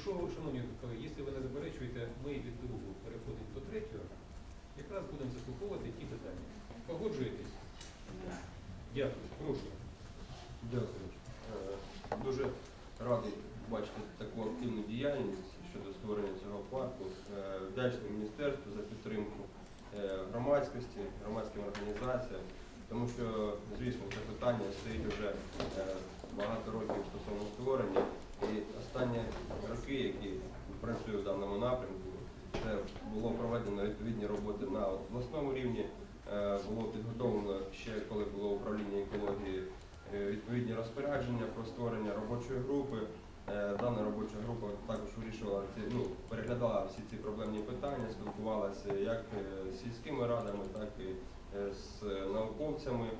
якщо, шановні колеги, якщо ви не заперечуєте, ми від другого переходимо до третього, якраз будемо заслуховувати ті питання. Погоджуєтесь? Дякую. Прошу. Дякую. Е, Дуже радий бачити таку активну діяльність щодо створення цього парку. Е, Вдячний міністерству за підтримку е, громадськості, громадським організаціям, тому що, звісно, це питання стоїть вже багато років стосовно створення. І останні роки, які працюю в даному напрямку, це було проведено відповідні роботи на обласному рівні. Е, Було підготовлено ще коли було управління екології е, відповідні розпорядження про створення робочої групи. Е, Дана робоча група також вирішувала ну, переглядала всі ці проблемні питання, спілкувалася як з сільськими радами, так і з науковцями,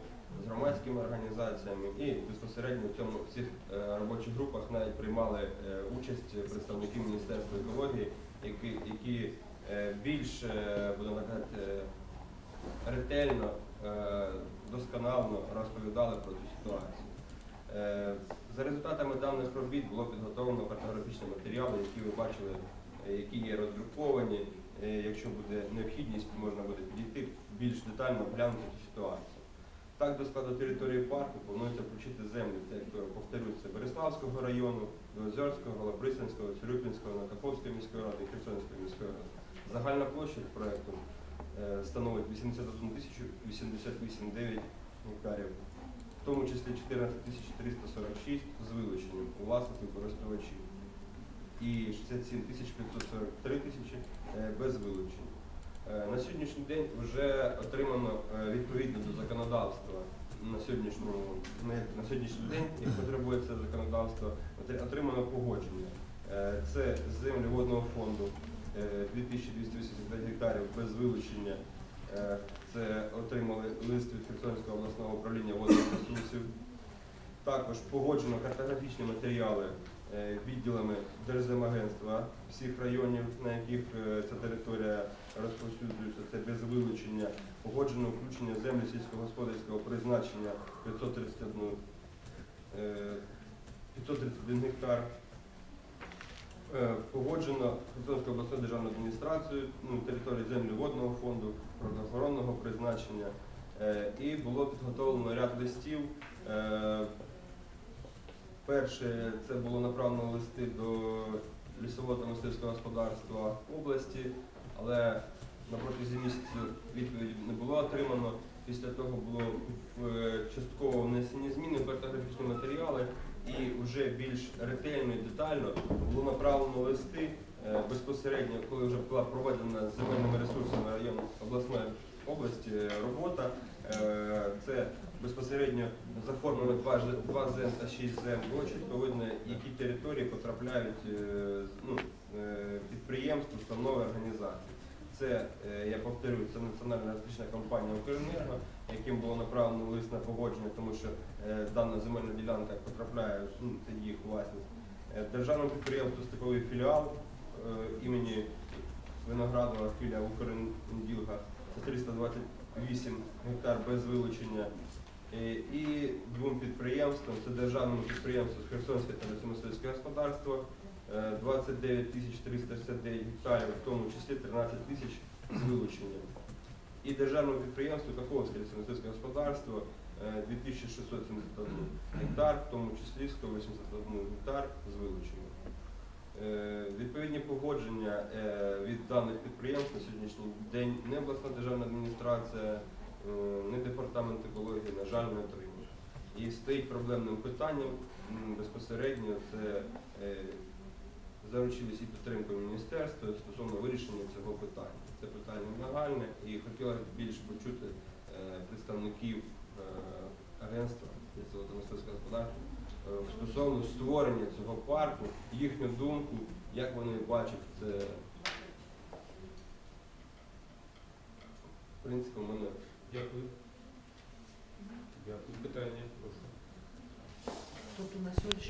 з громадськими організаціями. І безпосередньо в цьому в цих е, робочих групах навіть приймали е, участь представники Міністерства екології, які, які е, більш, будемо казати, ретельно, досконально розповідали про цю ситуацію. За результатами даних робіт було підготовлено картографічні матеріали, які ви бачили, які є роздруковані. Якщо буде необхідність, можна буде підійти більш детально оглянути цю ситуацію. Так, до складу території парку планується включити землі, повторюю, це Береславського району, Білозерського, Голоприсянського, Цюрюпінського, Накаповської міської ради Херсонської міської ради. Загальна площа проєкту е, становить 81 тисячу 88,9 гектарів, в тому числі 14 тисяч 346 з вилученням у власників користувачів і 67 тисяч 543 тисячі е, без вилучень. Е, На сьогоднішній день вже отримано е, відповідно до законодавства на сьогоднішньому на, сьогоднішній день, як потребує законодавство, отримано погодження. Е, Це землі водного фонду е, 2285 гектарів без вилучення. Це отримали лист від Херсонського обласного управління водних ресурсів. Також погоджено картографічні матеріали відділами Держземагентства всіх районів, на яких е, ця територія розповсюджується, це без вилучення. Погоджено включення землі сільськогосподарського призначення 531, е, 531 гектар. Е, Погоджено Херсонською обласною державною адміністрацією ну, території землі водного фонду, природоохоронного призначення. Е, І було підготовлено ряд листів. Перше, це було направлено листи до лісового та мисливського господарства області, але на протязі місяця відповіді не було отримано. Після того було е, частково внесені зміни в картографічні матеріали і вже більш ретельно і детально було направлено листи е, безпосередньо, коли вже була проведена земельними ресурсами району обласної області е, робота. Це безпосередньо два, ж- два зем та шість зем. Було чітко видно, які території потрапляють е, ну, е, підприємства, установи, організації. Це, е, я повторюю, це національна електрична компанія «Укренерго», яким було направлено лист на погодження, тому що дана земельна ділянка потрапляє, ну, їх власність. Е, Державному підприємству степовий філіал імені Виноградова філія «Укренділга» це 328 гектар без вилучення. Е, І двом підприємствам, це державному підприємству Херсонське та лісомисливське господарство, е, 29 тисяч 369 гектарів, в тому числі 13 тисяч з вилученням. І державному підприємству Каховське лісомисливське господарство е, 2671 гектар, в тому числі 181 гектар з вилученням. Е, Відповідні погодження е, від даних підприємств на сьогоднішній день не обласна державна адміністрація, е, не департамент екології, на жаль, не отримав. І стоїть проблемним питанням безпосередньо це е, заручились і підтримкою міністерства стосовно вирішення цього питання. Це питання нагальне і хотіла б більше почути е, представників е, агентства та мисливського господарства стосовно створення цього парку, їхню думку, як вони бачать це. В принципі, у мене Дякую. Дякую. Питання, прошу. Тобто на сьогоднішній